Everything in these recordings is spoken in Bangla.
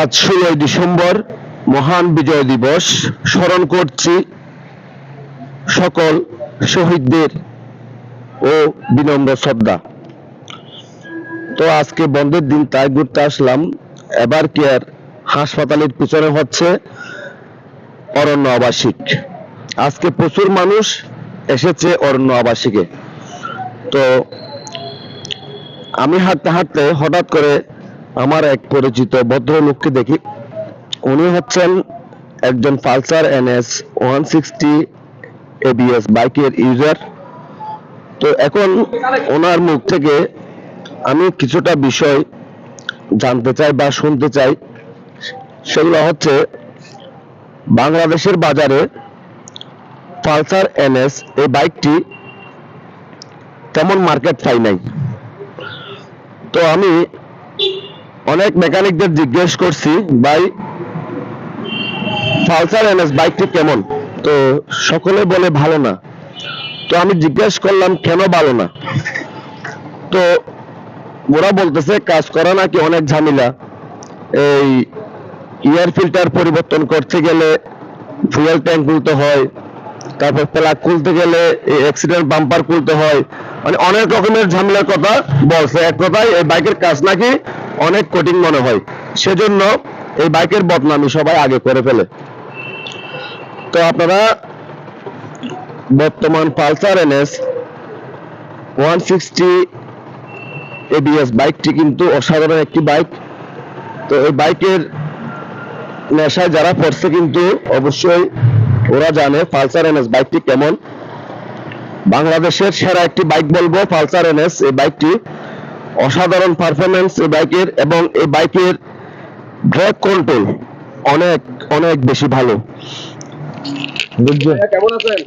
আজ ষোলোই ডিসেম্বর মহান বিজয় দিবস। স্মরণ করছি সকল শহীদদের ও বিনম্র শ্রদ্ধা। তো আজকে বন্ধের দিন, তাই ঘুরতে আসলাম। এবার কেয়ার হাসপাতালের পিছনে হচ্ছে অরণ্য আবাসিক। আজকে প্রচুর মানুষ এসেছে অরণ্য আবাসিকে। তো আমি হাঁটতে হাঁটতে হঠাৎ করে আমার এক পরিচিত ভদ্রলোককে দেখি। উনি হচ্ছেন একজন Pulsar NS one sixty ABS বাইকের ইউজার। তো এখন ওনার মুখ থেকে আমি কিছুটা বিষয় জানতে চাই বা শুনতে চাই। সেগুলো হচ্ছে, বাংলাদেশের বাজারে পালসার এনএস এই বাইকটি তেমন মার্কেট পাই নাই। তো আমি অনেক মেকানিকদের জিজ্ঞেস করছি, ভাই, পালসার এনএস বাইকটি কেমন? তো সকলে বলে, ভালো না। তো আমি জিজ্ঞেস করলাম, কেন ভালো না? তো ওরা বলতেছে, কাজ করা নাকি অনেক ঝামেলা। এই এয়ার ফিল্টার পরিবর্তন করতে গেলে ফুয়েল ট্যাঙ্ক খুলতে হয়, তারপর প্লাগ খুলতে গেলে অ্যাক্সিডেন্ট বাম্পার খুলতে হয়। মানে অনেক রকমের ঝামেলার কথা বলছে। এক কথায়, এই বাইকের কাজ নাকি অনেক কঠিন মনে হয়। সেজন্য এই বাইকের বদনামি সবাই আগে করে ফেলে। তো আপনারা বর্তমান Pulsar NS one sixty ABS বাইকটি কিন্তু অসাধারণ একটি বাইক। তো এই বাইকের নেশায় যারা পড়ছে কিন্তু অবশ্যই ওরা জানে পালসার এনএস বাইকটি কেমন। বাংলাদেশের সেরা একটি বাইক বলব পালসার এনএস। এই বাইকটি অসাধারণ পারফরমেন্স এই বাইকের এবং এই বাইকের ব্রেক কন্ট্রোল অনেক অনেক বেশি ভালো। বুঝছেন? কেমন আছেন?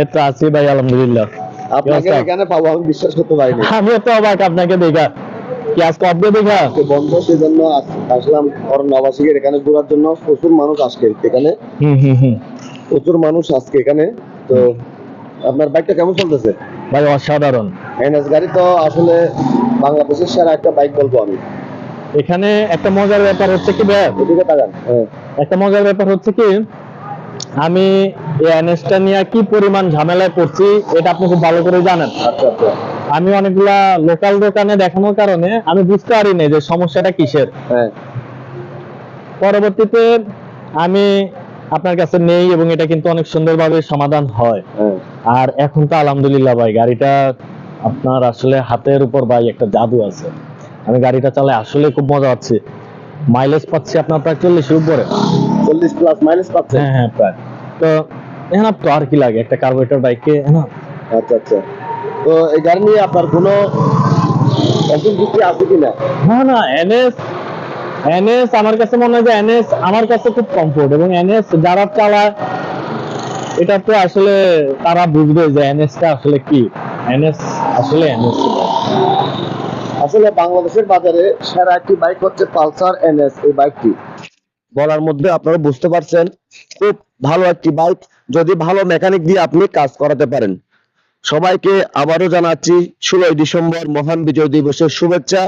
এই তো আছি ভাই আলহামদুলিল্লাহ। আপনাকে। এখানে পাবো আমি বিশ্বাস করতে পারিনি আমিও তো অবাক আপনাকে দেখা। কি আজকে অব্দ দেখা? বন্ধ সেজন্য আসলাম আবাসিকের এখানে ঘোরার জন্য। প্রচুর মানুষ আজকে এখানে। হুম হুম হুম। প্রচুর মানুষ আজকে এখানে। তো আপনার বাইকটা কেমন চলতেছে? ভাই অসাধারণ। এনএস গাড়ি তো আসলে বাংলাদেশের সেরা একটা বাইক বলব আমি। এখানে একটা মজার ব্যাপার হচ্ছে কি ভাই? এদিকে তাকান। হ্যাঁ। একটা মজার ব্যাপার হচ্ছে কি আমি এই এনএসটা নিয়ে কি পরিমাণ ঝামেলায় পড়ছি এটা আপনি খুব ভালো করে জানেন। আচ্ছা আচ্ছা। আমি অনেকগুলা লোকাল দোকানে দেখানোর কারণে আমি বুঝতে পারিনি যে সমস্যাটা কিসের। হ্যাঁ। পরবর্তীতে আমি আপনার কাছে নেই এবং এটা কিন্তু অনেক সুন্দরভাবে সমাধান হয়। হ্যাঁ। আর এখন তো আলহামদুলিল্লাহ ভাই গাড়িটা আপনার আসলে হাতের উপর ভাই একটা জাদু আছে। আমি গাড়িটা চালাই আসলে খুব মজা পাচ্ছি। মাইলেজ পাচ্ছি আপনার প্রায় চল্লিশের উপরে। চল্লিশ প্লাস মাইনাস পাচ্ছে হ্যাঁ হ্যাঁ প্রায়। তো এখন তো আর কি লাগে? একটা কার্বোরেটর বাইকে হ্যাঁ আচ্ছা আচ্ছা। তো এই গাড়ি নিয়ে আপনার কোনো অসন্তুষ্টি আছে কিনা? না না এনএস এনএস আমার কাছে মনে হয় যে এনএস আমার কাছে খুব কমফোর্ট এবং এনএস যারা চালায় এটা তো আসলে তারা বুঝবে যে এনএস টা আসলে কি? এনএস আসলে এনএস আসলে বাংলাদেশের বাজারে সেরা একটি বাইক হচ্ছে পালসার এনএস এই বাইকটি বলার মধ্যে আপনারা বুঝতে পারছেন, খুব ভালো একটি বাইক যদি ভালো মেকানিক দিয়ে আপনি কাজ করাতে পারেন। সবাইকে আবারও জানাচ্ছি, ষোলোই ডিসেম্বর মহান বিজয় দিবসের শুভেচ্ছা।